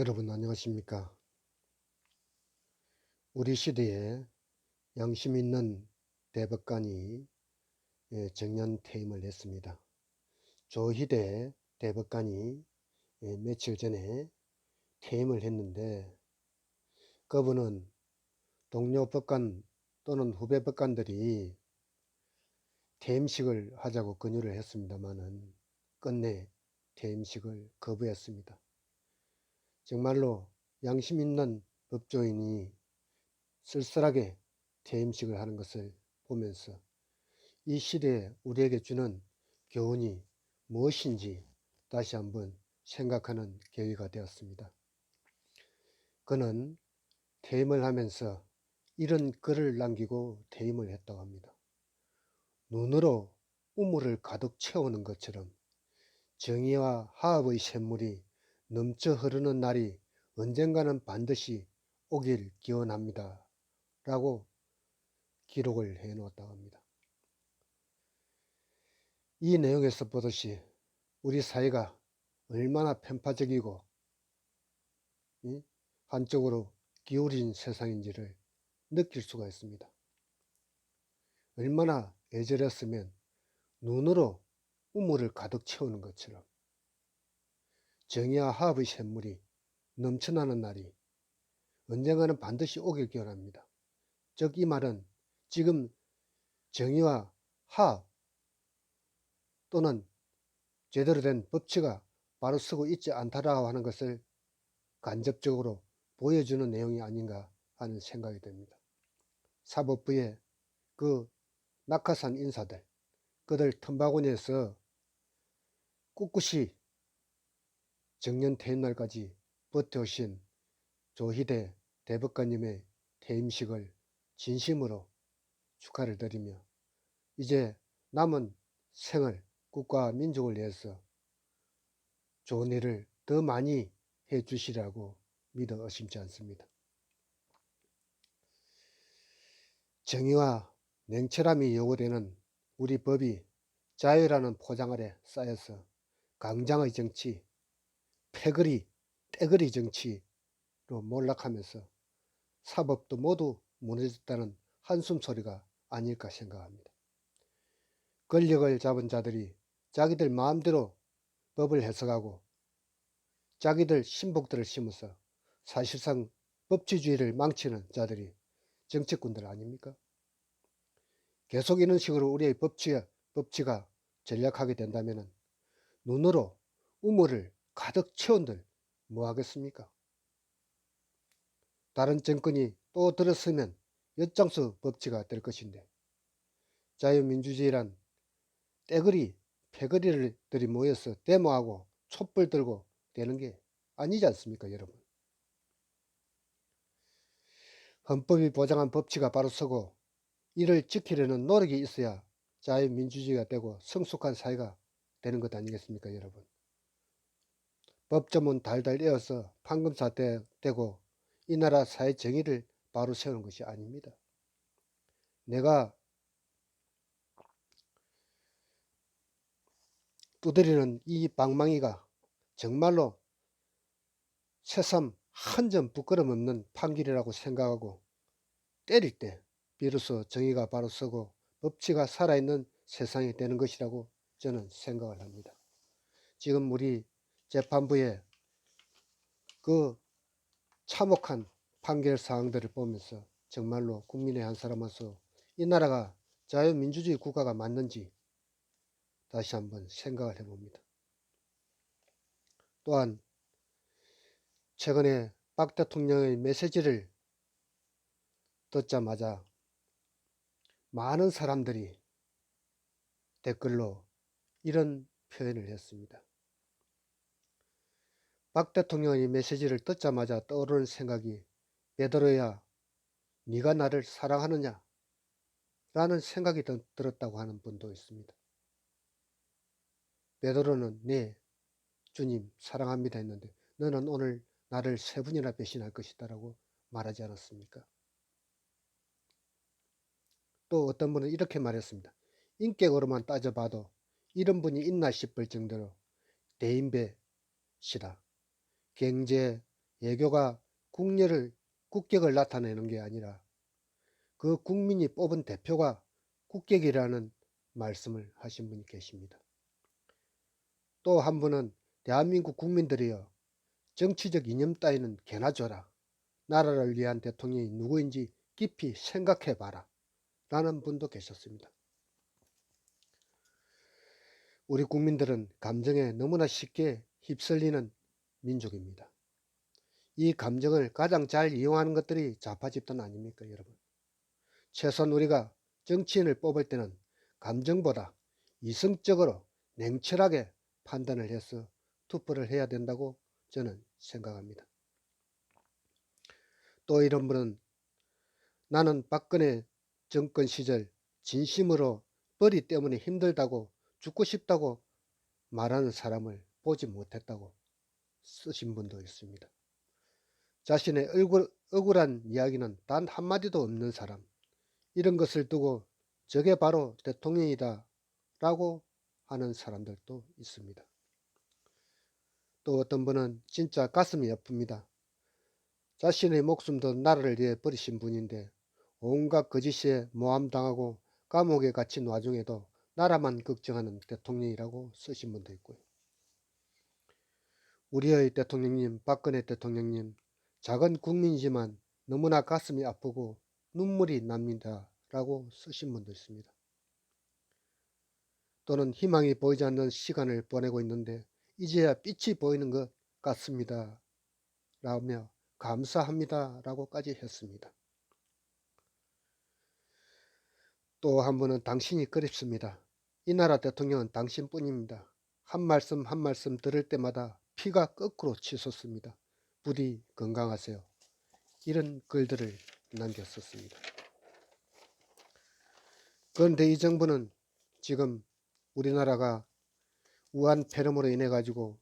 여러분 안녕하십니까? 우리 시대에 양심 있는 대법관이 예, 정년 퇴임을 했습니다. 조희대 대법관이 예, 며칠 전에 퇴임을 했는데 그분은 동료 법관 또는 후배 법관들이 퇴임식을 하자고 권유를 했습니다마는 끝내 퇴임식을 거부했습니다. 정말로 양심 있는 법조인이 쓸쓸하게 퇴임식을 하는 것을 보면서 이 시대에 우리에게 주는 교훈이 무엇인지 다시 한번 생각하는 계기가 되었습니다. 그는 퇴임을 하면서 이런 글을 남기고 퇴임을 했다고 합니다. 눈으로 우물을 가득 채우는 것처럼 정의와 화합의 샘물이 넘쳐 흐르는 날이 언젠가는 반드시 오길 기원합니다. 라고 기록을 해 놓았다고 합니다. 이 내용에서 보듯이 우리 사회가 얼마나 편파적이고 한쪽으로 기울인 세상인지를 느낄 수가 있습니다. 얼마나 애절했으면 눈으로 우물을 가득 채우는 것처럼 정의와 화합의 샘물이 넘쳐나는 날이 언젠가는 반드시 오길 기원합니다. 즉 이 말은 지금 정의와 화합 또는 제대로 된 법치가 바로 서고 있지 않다라고 하는 것을 간접적으로 보여주는 내용이 아닌가 하는 생각이 듭니다. 사법부의 그 낙하산 인사들, 그들 틈바구니에서 꿋꿋이 정년 퇴임 날까지 버텨오신 조희대 대법관님의 퇴임식을 진심으로 축하를 드리며 이제 남은 생을 국가와 민족을 위해서 좋은 일을 더 많이 해 주시라고 믿어 의심치 않습니다. 정의와 냉철함이 요구되는 우리 법이 자유라는 포장 아래 쌓여서 강장의 정치, 패거리, 떼거리 정치로 몰락하면서 사법도 모두 무너졌다는 한숨 소리가 아닐까 생각합니다. 권력을 잡은 자들이 자기들 마음대로 법을 해석하고 자기들 신복들을 심어서 사실상 법치주의를 망치는 자들이 정치꾼들 아닙니까? 계속 이런 식으로 우리의 법치, 법치가 전략하게 된다면 눈으로 우물을 가득 채운들 뭐 하겠습니까? 다른 정권이 또 들었으면 엿장수 법치가 될 것인데 자유민주주의란 떼거리, 패거리들이 모여서 데모하고 촛불 들고 되는 게 아니지 않습니까 여러분? 헌법이 보장한 법치가 바로 서고 이를 지키려는 노력이 있어야 자유민주주의가 되고 성숙한 사회가 되는 것 아니겠습니까 여러분? 법조문 달달 이어서 판검사태 되고 이 나라 사회 정의를 바로 세우는 것이 아닙니다. 내가 두드리는 이 방망이가 정말로 새삼 한 점 부끄럼 없는 판결이라고 생각하고 때릴 때 비로소 정의가 바로 서고 법치가 살아있는 세상이 되는 것이라고 저는 생각을 합니다. 지금 우리 재판부의 그 참혹한 판결 사항들을 보면서 정말로 국민의 한 사람으로서 이 나라가 자유민주주의 국가가 맞는지 다시 한번 생각을 해봅니다. 또한 최근에 박 대통령의 메시지를 듣자마자 많은 사람들이 댓글로 이런 표현을 했습니다. 박 대통령의 메시지를 듣자마자 떠오르는 생각이 베드로야 네가 나를 사랑하느냐 라는 생각이 들었다고 하는 분도 있습니다. 베드로는 네 주님 사랑합니다 했는데 너는 오늘 나를 세 분이나 배신할 것이다 라고 말하지 않았습니까? 또 어떤 분은 이렇게 말했습니다. 인격으로만 따져봐도 이런 분이 있나 싶을 정도로 대인배시다. 경제, 예교가 국력을, 국격을 나타내는 게 아니라 그 국민이 뽑은 대표가 국격이라는 말씀을 하신 분이 계십니다. 또 한 분은 대한민국 국민들이여 정치적 이념 따위는 개나 줘라. 나라를 위한 대통령이 누구인지 깊이 생각해 봐라. 라는 분도 계셨습니다. 우리 국민들은 감정에 너무나 쉽게 휩쓸리는 민족입니다. 이 감정을 가장 잘 이용하는 것들이 좌파 집단 아닙니까, 여러분? 최소한 우리가 정치인을 뽑을 때는 감정보다 이성적으로 냉철하게 판단을 해서 투표를 해야 된다고 저는 생각합니다. 또 이런 분은 나는 박근혜 정권 시절 진심으로 벌이 때문에 힘들다고 죽고 싶다고 말하는 사람을 보지 못했다고 쓰신 분도 있습니다. 자신의 억울, 억울한 이야기는 단 한마디도 없는 사람 이런 것을 두고 저게 바로 대통령이다 라고 하는 사람들도 있습니다. 또 어떤 분은 진짜 가슴이 아픕니다. 자신의 목숨도 나라를 위해 버리신 분인데 온갖 거짓에 모함당하고 감옥에 갇힌 와중에도 나라만 걱정하는 대통령이라고 쓰신 분도 있고요. 우리의 대통령님, 박근혜 대통령님, 작은 국민이지만 너무나 가슴이 아프고 눈물이 납니다. 라고 쓰신 분도 있습니다. 또는 희망이 보이지 않는 시간을 보내고 있는데 이제야 빛이 보이는 것 같습니다. 라며 감사합니다. 라고까지 했습니다. 또 한 분은 당신이 그립습니다. 이 나라 대통령은 당신뿐입니다. 한 말씀 한 말씀 들을 때마다 피가 거꾸로 치솟습니다. 부디 건강하세요. 이런 글들을 남겼었습니다. 그런데 이 정부는 지금 우리나라가 우한 폐렴으로 인해 가지고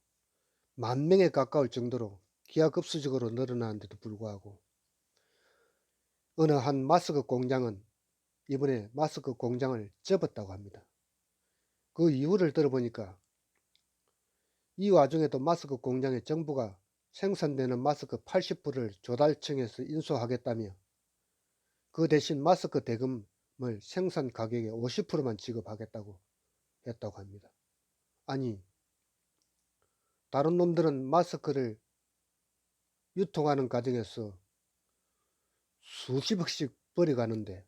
만 명에 가까울 정도로 기하급수적으로 늘어나는데도 불구하고 어느 한 마스크 공장은 이번에 마스크 공장을 접었다고 합니다. 그 이유를 들어보니까 이 와중에 도 마스크 공장의 정부가 생산되는 마스크 80%를 조달청에서 인수하겠다며 그 대신 마스크 대금을 생산 가격의 50%만 지급하겠다고 했다고 합니다. 아니 다른 놈들은 마스크를 유통하는 과정에서 수십억씩 버려가는데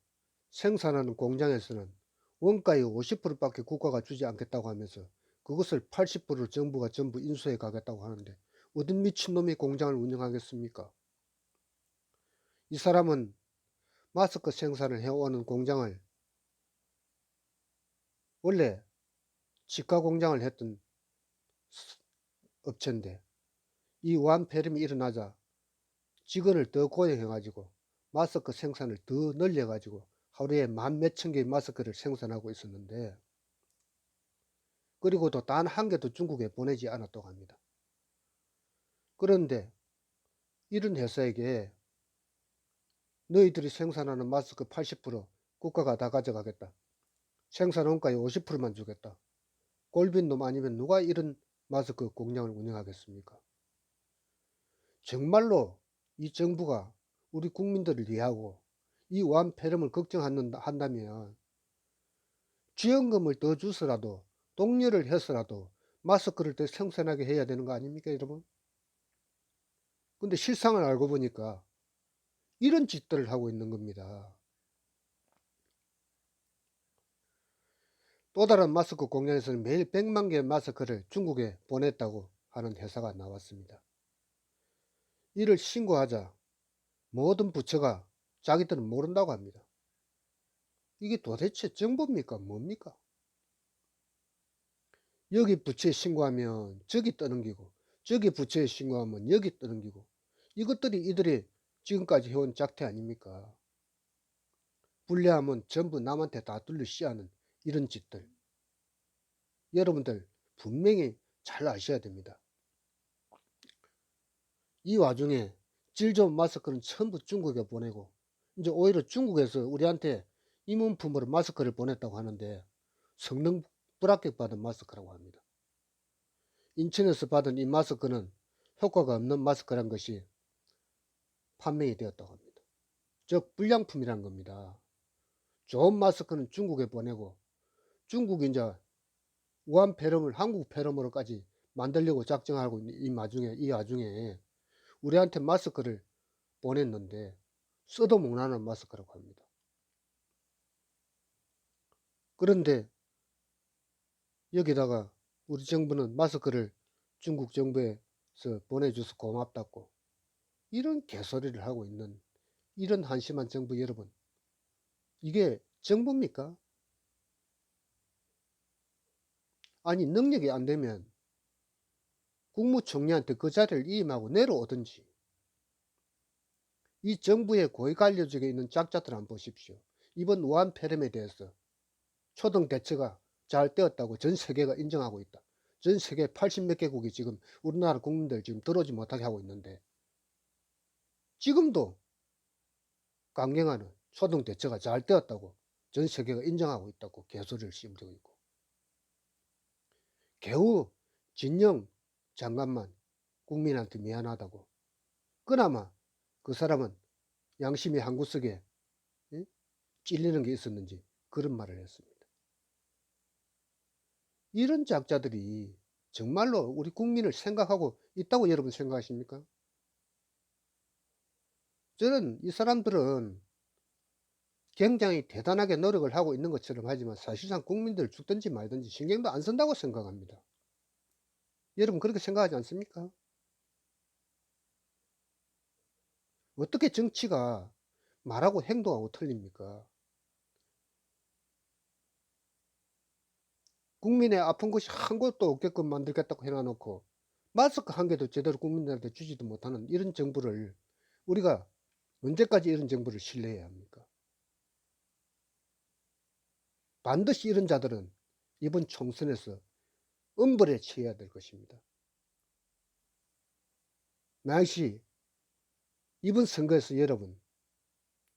생산하는 공장에서는 원가의 50%밖에 국가가 주지 않겠다고 하면서 그것을 80%를 정부가 전부 인수해 가겠다고 하는데 어떤 미친놈이 공장을 운영하겠습니까? 이 사람은 마스크 생산을 해오는 공장을 원래 치과 공장을 했던 업체인데 이 완폐렴이 일어나자 직원을 더 고용해가지고 마스크 생산을 더 늘려가지고 하루에 만 몇천 개의 마스크를 생산하고 있었는데 그리고 또단한 개도 중국에 보내지 않았다고 합니다. 그런데 이런 회사에게 너희들이 생산하는 마스크 80% 국가가 다 가져가겠다. 생산 원가의 50%만 주겠다. 꼴빈 놈 아니면 누가 이런 마스크 공장을 운영하겠습니까? 정말로 이 정부가 우리 국민들을 위하고 이 완폐렴을 걱정한다면 지원금을 더 주서라도 독려를 해서라도 마스크를 더 생산하게 해야 되는 거 아닙니까 여러분? 근데 실상을 알고 보니까 이런 짓들을 하고 있는 겁니다. 또 다른 마스크 공장에서는 매일 100만 개의 마스크를 중국에 보냈다고 하는 회사가 나왔습니다. 이를 신고하자 모든 부처가 자기들은 모른다고 합니다. 이게 도대체 정보입니까? 뭡니까? 여기 부처에 신고하면 저기 떠넘기고 저기 부처에 신고하면 여기 떠넘기고 이것들이 이들이 지금까지 해온 작태 아닙니까? 불리하면 전부 남한테 다 둘러 씌하는 이런 짓들. 여러분들 분명히 잘 아셔야 됩니다. 이 와중에 질 좋은 마스크는 전부 중국에 보내고 이제 오히려 중국에서 우리한테 이문품으로 마스크를 보냈다고 하는데 성능 불합격 받은 마스크라고 합니다. 인천에서 받은 이 마스크는 효과가 없는 마스크란 것이 판매이 되었다고 합니다. 즉 불량품이란 겁니다. 좋은 마스크는 중국에 보내고 중국이 이제 우한 폐렴을 한국 폐렴으로까지 만들려고 작정하고 이 마중에 이 와중에 우리한테 마스크를 보냈는데 써도 못하는 마스크라고 합니다. 그런데 여기다가 우리 정부는 마스크를 중국 정부에서 보내줘서 고맙다고 이런 개소리를 하고 있는 이런 한심한 정부 여러분 이게 정부입니까? 아니 능력이 안 되면 국무총리한테 그 자리를 이임하고 내려오든지 이 정부의 고위 관료직에 있는 짝자들 한번 보십시오. 이번 우한 폐렴에 대해서 초등 대처가 잘 되었다고 전 세계가 인정하고 있다. 전 세계 80 몇 개국이 지금 우리나라 국민들 지금 들어오지 못하게 하고 있는데 지금도 강경하는 초등 대처가 잘 되었다고 전 세계가 인정하고 있다고 개소리를 씌우고 있고 겨우 진영 장관만 국민한테 미안하다고 그나마 그 사람은 양심이 한 구석에 예? 찔리는 게 있었는지 그런 말을 했습니다. 이런 작자들이 정말로 우리 국민을 생각하고 있다고 여러분 생각하십니까? 저는 이 사람들은 굉장히 대단하게 노력을 하고 있는 것처럼 하지만 사실상 국민들 죽든지 말든지 신경도 안 쓴다고 생각합니다. 여러분 그렇게 생각하지 않습니까? 어떻게 정치가 말하고 행동하고 틀립니까? 국민의 아픈 것이 한 곳도 없게끔 만들겠다고 해놔놓고 마스크 한 개도 제대로 국민들한테 주지도 못하는 이런 정부를 우리가 언제까지 이런 정부를 신뢰해야 합니까? 반드시 이런 자들은 이번 총선에서 엄벌에 처해야 될 것입니다. 만약시 이번 선거에서 여러분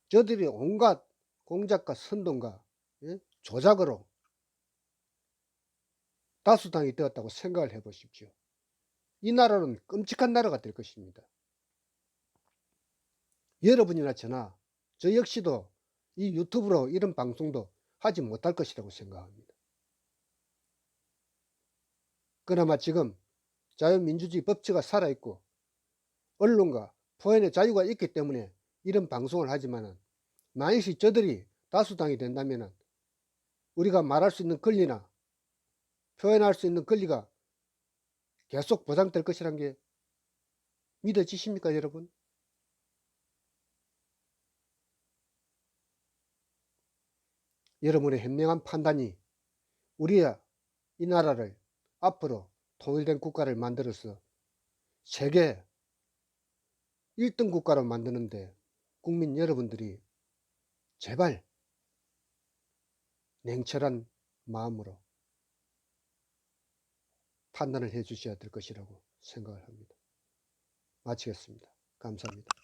저들이 온갖 공작과 선동과 예? 조작으로 다수당이 되었다고 생각을 해 보십시오. 이 나라는 끔찍한 나라가 될 것입니다. 여러분이나 저나 저 역시도 이 유튜브로 이런 방송도 하지 못할 것이라고 생각합니다. 그나마 지금 자유민주주의 법치가 살아있고 언론과 표현의 자유가 있기 때문에 이런 방송을 하지만은 만약에 저들이 다수당이 된다면은 우리가 말할 수 있는 권리나 표현할 수 있는 권리가 계속 보장될 것이란 게 믿어지십니까 여러분? 여러분의 현명한 판단이 우리야 이 나라를 앞으로 통일된 국가를 만들어서 세계 1등 국가로 만드는데 국민 여러분들이 제발 냉철한 마음으로 판단을 해 주셔야 될 것이라고 생각을 합니다. 마치겠습니다. 감사합니다.